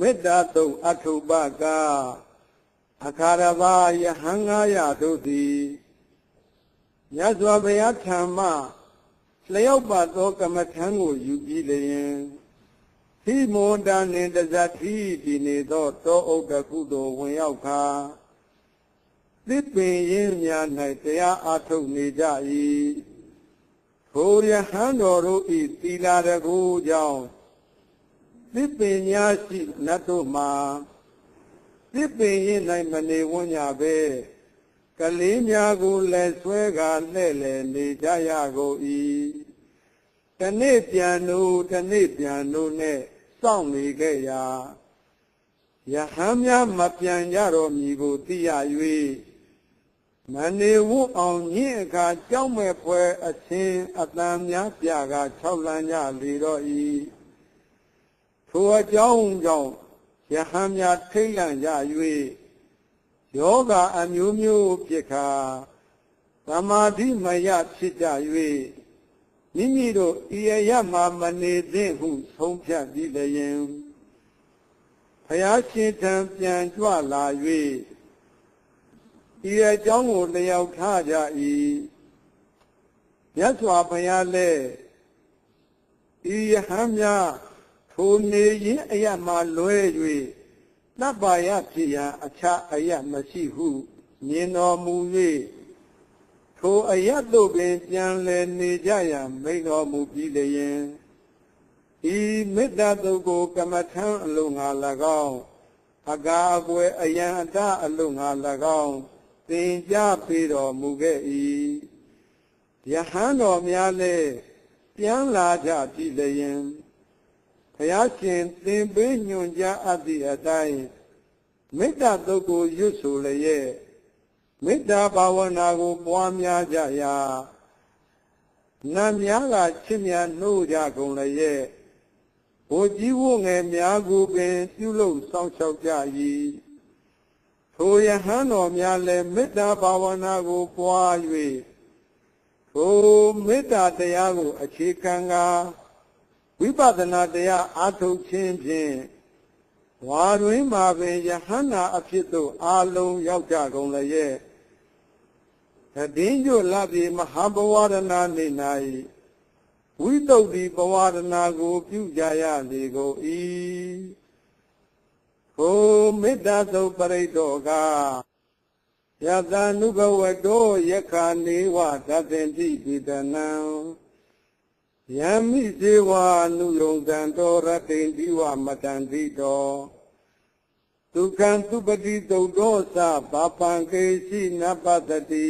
မေတ္တာတုံအထုပကအခါရဘာယဟံငါရတို့သည်မြတ်စွာဘုရားထံမှလျောက်ပါသောကမ္မထံကိုယူပြီးလျင်ဟိမောတနှင့်တဇတိဒီနေသောတောအုပ်တကုသိုလ်ဝင်ရောက်ခါသစ်ပင်ရင်းများ၌တရားအားထုတ်နေကြ၏ထိုရဟန်းတော်တို့ဤသီလာတကူကြောင့် သစ်ပင်များရှိနတ်တို့မှာသစ်ပင်ရင်၌မနေဝန်းကြပဲကလေးများကိုလည်းဆွဲကာလှဲ့လေနေကြရကုန်၏တနေ့ပြန်တို့တနေ့ပြန်တို့နဲ့စောင့်နေခဲ့ရာယဟန်များမပြန်ကြတော့မည်ကိုသိရ၍မနေဝန်းအောင်ညင့်အခါကြောက်မဲ့ဖွဲအချင်းအတန်များပြက၆လန်းကြလေတော့၏ ထိုအကြောင်းကြောင့်ယဟန်များထိတ်လန့်ကြ၍ယောဂအမျိုးမျိုးဖြစ်ခါသမာဓိမယဖြစ်ကြ၍မိမိတို့ဤအရမှမနေသင့်ဟုဆုံးဖြတ်ပြီးလျင်ဘုရားရှင်ထံပြန်ကြွလာ၍ဤအကြောင်းကိုလျောက်ထားကြ၏မြတ်စွာဘုရားလည်းဤယဟန်များ ထိုနေရင်အရမှလွဲ၍တပ္ပါယဖြစ်ရာအခြားအရမရှိဟုမြင်တော်မူ၍ထိုအရသို့ပင်ပြန်လည်နေကြရန်မိန်တော်မူပြီးလျင်ဤမေတ္တာတုကိုကမ္မထံအလုံးငါ၎င်းအကာအကွယ်အယံအတအလုံးငါ၎င်းသင်ကြားပေးတော်မူခဲ့၏ယဟန်တော်များလည်းပြန်လာကြပြီလျင် ဘုရားရှင်သင်ပေးညွှန်ကြားအပ်သည့်အတိုင်းမေတ္တာတုတ်ကိုရွတ်ဆိုလျက်မေတ္တာဘာဝနာကို ပွားများကြရာနတ်များကချစ်မြတ်နှိုးကြကုန်လျက်ဘိုလ်ကြီးဝငယ်များကိုပင်ပြုလုပ်စောင့်ရှောက်ကြ၏ထိုယဟန်တော်များလည်းမေတ္တာဘာဝနာကိုပွား၍ထိုမေတ္တာတရားကို အခြေခံကား ဝိပဿနာတရားအားထုတ်ခြင်းဖြင့်ဝါတွင်မှာပင်ယဟန္တာအဖြစ်သို့အာလုံးရောက်ကြကုန်လျက်တည်င်းကျွလပြီမဟာဘဝရဏနေ၌ဝိတုဒ္ဓိဘဝရဏကို ပြုကြရလေကုန်၏ဟိုမေတ္တာသုပရိတောကယတ ानु ဘဝတောယက္ခာနေဝသတ္တင်တိပိတနံ ယမိဇေဝအနုယုံတံတောရတိန်ဒီဝမတန်တိတောဒုက္ခံသူပတိတုတ်သောသဘာပံကေရှိနပတတိ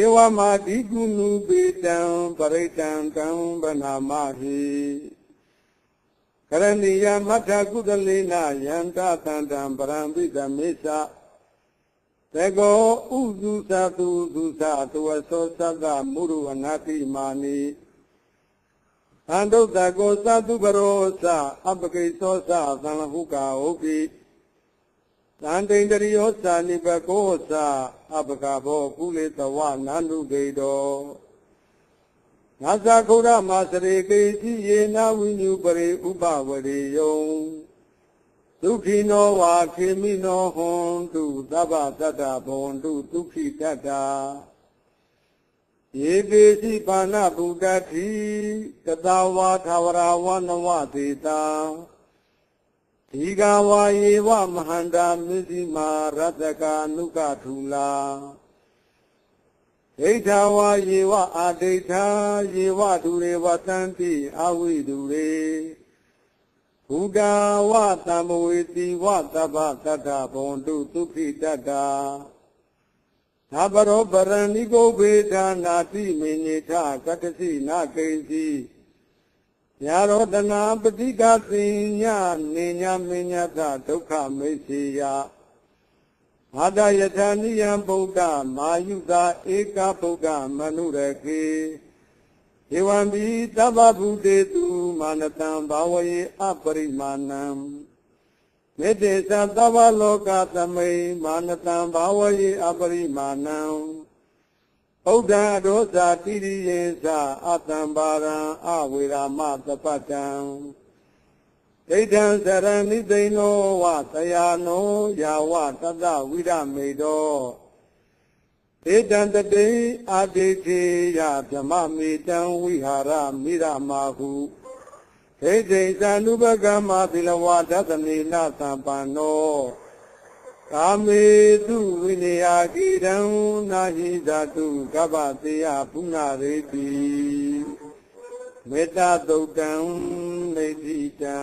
ဧဝမာတိကုနုပေတံပရိတံကံဗနာမဟိကရဏီယမထကုသလေနယန္တသန္တံပရံပိသမေသသကောဥစုသတုသုသတဝသောသတ္တမုရုအနာတိမာနိ သံဒုတကောသတုပရောသအပကိသောသသံဟုကာဟုတ်ပိသံတိန်တရိယောသနိပကောသအပကဘောကုလေတဝနန္တုကေတောငါသာခုရမစရေကေတိယေနဝိညုပရိဥပဝရေယုံဒုက္ခိနောဝါခေမိနောဟွန်တုသဗ္ဗတတ္တဘဝန္တုဒုက္ခိတတ္တာ ယေတိစီပါဏဗုဒ္ဓတိတတဝါသာဝရဝနဝသေတာဒီကဝါယေဝမဟန္တာမစ္စည်းမာရတကာနုကထူလာဒိဋ္ဌဝါယေဝအာဒိဋ္ဌာယေဝသူရေဝတံတိအဝိသူရေဘုဒ္ဓဝတံမဝေတိဝတပ္ပတတ္ထဘဝန္တုဒုက္ခိတတ္တာ နာပရောပရဏိကိုဘေဒနာတိမေညေထကတ္တစီနာကိစီညာရောတနာပฏิကသိညာနေညာမညတဒုက္ခမိတ်စီယမာတယထာနိယံဗုဒ္ဓမာယုတာဧကဗုဒ္ဓမနုရခေဧဝံပိသဗ္ဗဗုတေတုမာနတံဘာဝယေအပရိမာဏံ မေတ္တေသသဗ္ဗလောကသမိမာနတံဘာဝယေအပရိမာဏံဥဒ္ဒဒောဇာတိရိယေသအတံပါရံအဝေရာမသပတံဒိဋ္ဌံစရဏိသိဏောဝသယာနောယာဝတတဝိရမေတောဧတံတတိအာတိတိယဗြဟ္မမေတံဝိဟာရမိရမာဟု ဒိဋ္ဌိသ ानु ပကမ္မာသီလဝါဒသနေနသံပန္နောကာမေတုဝိနေယကိတံနာဟိဓာတုကပ္ပတေယပုဏ္ဏရေတိမေတ္တာသုတ်တံနေတိတံ